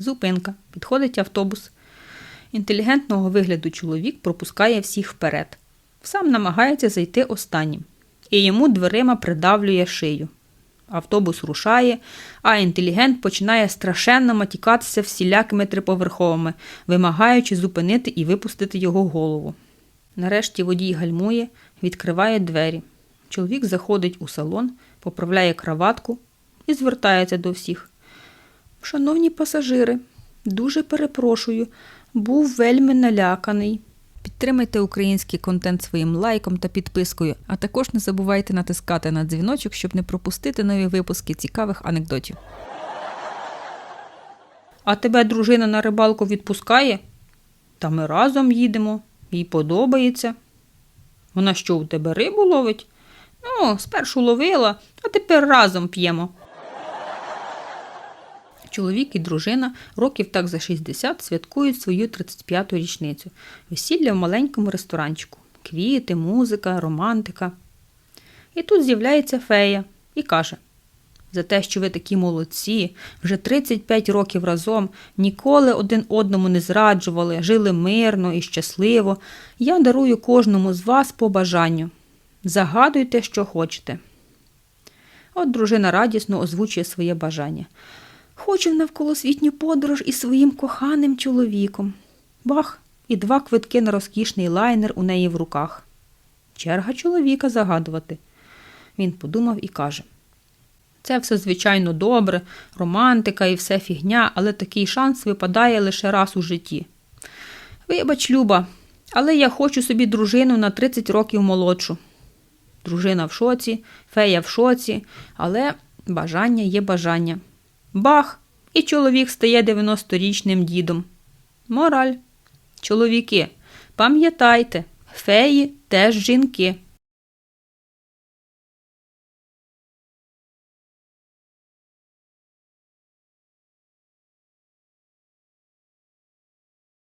Зупинка. Підходить автобус. Інтелігентного вигляду чоловік пропускає всіх вперед. Сам намагається зайти останнім. І йому дверима придавлює шию. Автобус рушає, а інтелігент починає страшенно матікатися всілякими триповерховими, вимагаючи зупинити і випустити його голову. Нарешті водій гальмує, відкриває двері. Чоловік заходить у салон, поправляє краватку і звертається до всіх. Шановні пасажири, дуже перепрошую, був вельми наляканий. Підтримайте український контент своїм лайком та підпискою, а також не забувайте натискати на дзвіночок, щоб не пропустити нові випуски цікавих анекдотів. А тебе дружина на рибалку відпускає? Та ми разом їдемо, їй подобається. Вона що у тебе рибу ловить? Ну, спершу ловила, а тепер разом п'ємо. Чоловік і дружина років так за 60 святкують свою 35-ту річницю. Весілля в маленькому ресторанчику. Квіти, музика, романтика. І тут з'являється фея і каже: за те, що ви такі молодці, вже 35 років разом, ніколи один одному не зраджували, жили мирно і щасливо. Я дарую кожному з вас по бажанню. Загадуйте, що хочете. От дружина радісно озвучує своє бажання. Хочу в навколосвітню подорож із своїм коханим чоловіком. Бах, і два квитки на розкішний лайнер у неї в руках. Черга чоловіка загадувати. Він подумав і каже: Це все, звичайно, добре, романтика і все фігня, але такий шанс випадає лише раз у житті. Вибач, Люба, але я хочу собі дружину на 30 років молодшу. Дружина в шоці, фея в шоці, але бажання є бажання. Бах! І чоловік стає 90-річним дідом. Мораль. Чоловіки, пам'ятайте, феї теж жінки.